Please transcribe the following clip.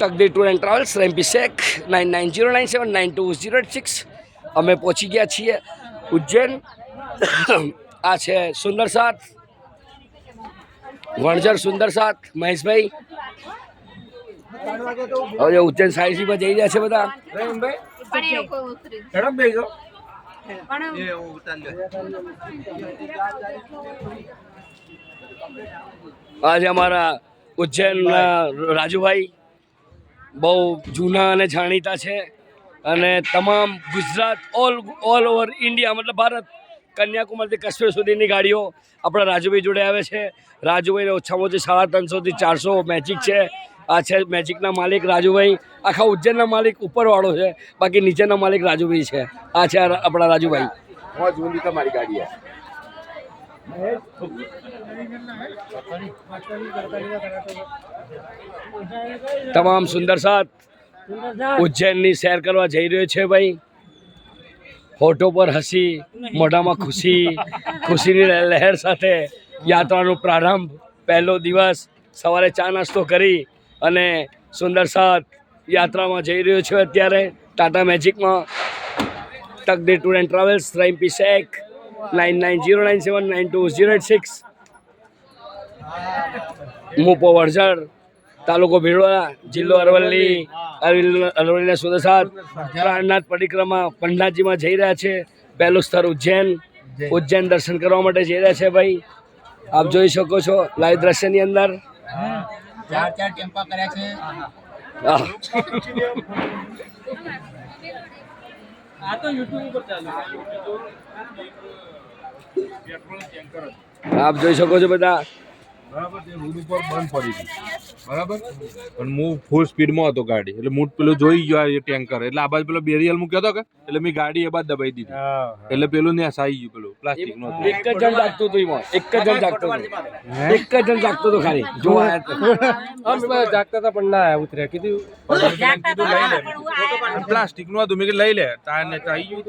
તકદીર tour and travels, રેમ્પી Shaikh, nine nine zero nine seven, nine two zero eight six. અમે પહોંચી ગયા છીએ ઉજ્જૈન. આ છે સુંદર સાથ વણઝર સુંદર સાથ મહેશભાઈ. હવે ઉજ્જૈન સાયસીમાં જઈ રહ્યા છે બધા. આજે અમારા ઉજ્જૈનના રાજુભાઈ. બહુ જૂના અને જાણીતા છે. અને તમામ Gujarat all all over India, મતલબ ભારત કન્યાકુમારીથી કાશ્મીર સુધીની ગાડીઓ આપણા રાજુભાઈ જોડે આવે છે. રાજુભાઈને ઓછામાં ઓછી સાડા ત્રણસોથી ચારસો મેજિક છે. આ છે મેજિકના માલિક રાજુભાઈ. આખા ઉજ્જૈનના માલિક ઉપરવાળો છે. બાકી નીચેના માલિક રાજુભાઈ છે. આ છે આપણા રાજુભાઈ. ઊંધી તમારી ગાડી તમામ સુંદર સાથ ઉજ્જૈનની સેર કરવા જઈ રહ્યો છે ભાઈ. હોટો પર હસી, મોઢામાં ખુશી, ખુશીની લહેર સાથે યાત્રાનો પ્રારંભ, પહેલો દિવસ સવારે ચા નાસ્તો કરી અને સુંદર સાથ યાત્રામાં જઈ રહ્યો છે અત્યારે. ટાટા મેજિકમાં. Takdir tour and travels રાઈમ્પી Shaikh nine nine zero nine seven nine two zero eight six. મુપો વડઝર તાલુકો ભીડોળા જિલ્લો અરવલ્લી અરવલ્લી- અરવલ્લીના સુદસાદ પ્રાણનાથ પરિક્રમા પંડાજીમાં જઈ રહ્યા છે. પહેલું સ્થળ ઉજ્જૈન. ઉજ્જૈન દર્શન કરવા માટે જઈ રહ્યા છે ભાઈ. આપ જોઈ શકો છો લાઈવ દ્રશ્યની અંદર. ચાર ચાર ટેમ્પા કર્યા છે. આપ જોઈ શકો છો બધા. બરાબર તે રોડ ઉપર બંધ પડી હતી બરાબર? પણ હું ફૂલ સ્પીડમાં હતો ગાડી એટલે હું પેલું જોઈ ગયો આ ટેન્કર એટલે આ બાજુ પેલો બેરિયલ મૂક્યો હતો કે? એટલે મેં ગાડી એ બાદ દબાઈ દીધી. એટલે પેલું ને સાઈ ગયું પેલું પ્લાસ્ટિકનું હતું. એક જ જણ જાગતો હતું એમાં એક જ જણ જાગતો હતું. એક જ જણ જાગતું હતું ખાલી. જોવા આવ્યા જાગતા હતા પણ ના ઉતર્યા કીધું પ્લાસ્ટિકનું મેં લઈ લે તાર ને તો ગયું